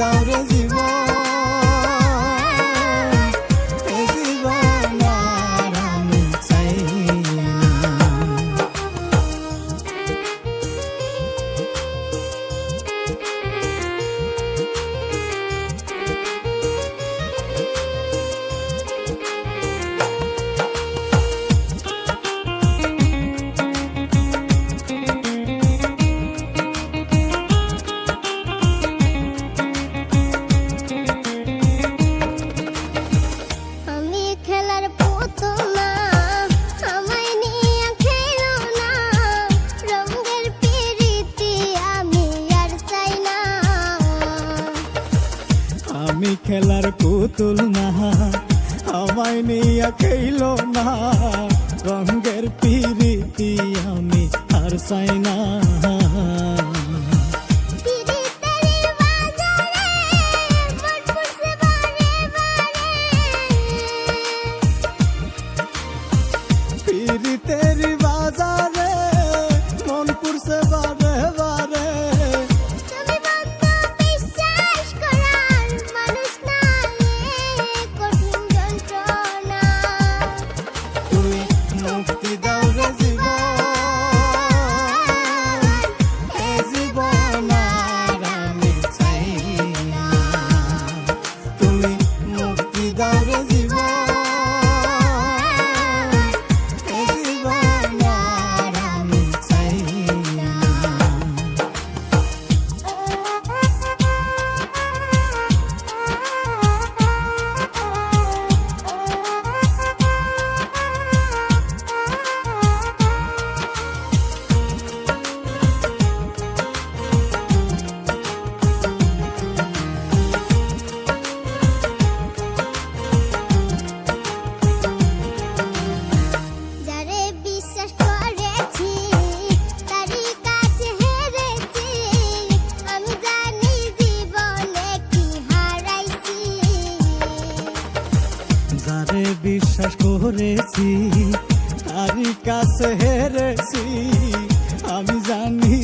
دور زیو নি খেলার পুতুল না। আমায় নিয়া খেলো না। রঙের পিরিতি আমি আর সাইনা না। dans les you. বিশ্বাস করেছি তারি কাছে হেরেছি। আমি জানি